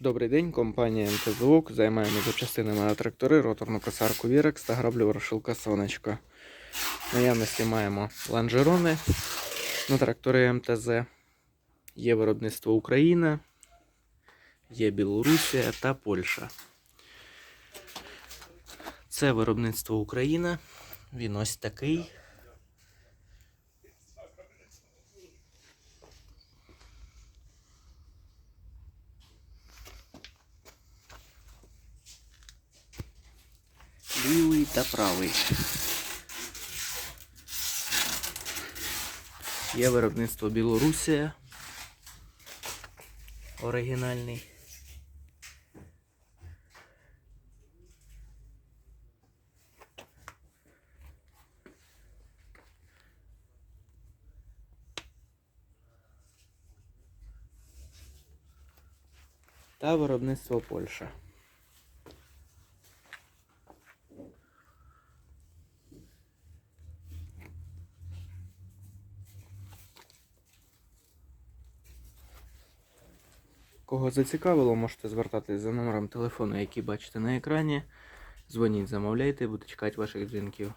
Добрий день, компанія МТЗОК. Займаємо запчастинами на трактори, роторну косарку Вірекс та граблю ворошилка Сонечко. Наявності маємо ланжерони на трактори МТЗ. Є виробництво Україна, є Білорусія та Польща. Це виробництво Україна. Він ось такий. Лівий та правий. Є виробництво Білорусія. Оригінальний. Та виробництво Польща. Кого зацікавило, можете звертатись за номером телефону, який бачите на екрані. Дзвоніть, замовляйте, буду чекати ваших дзвінків.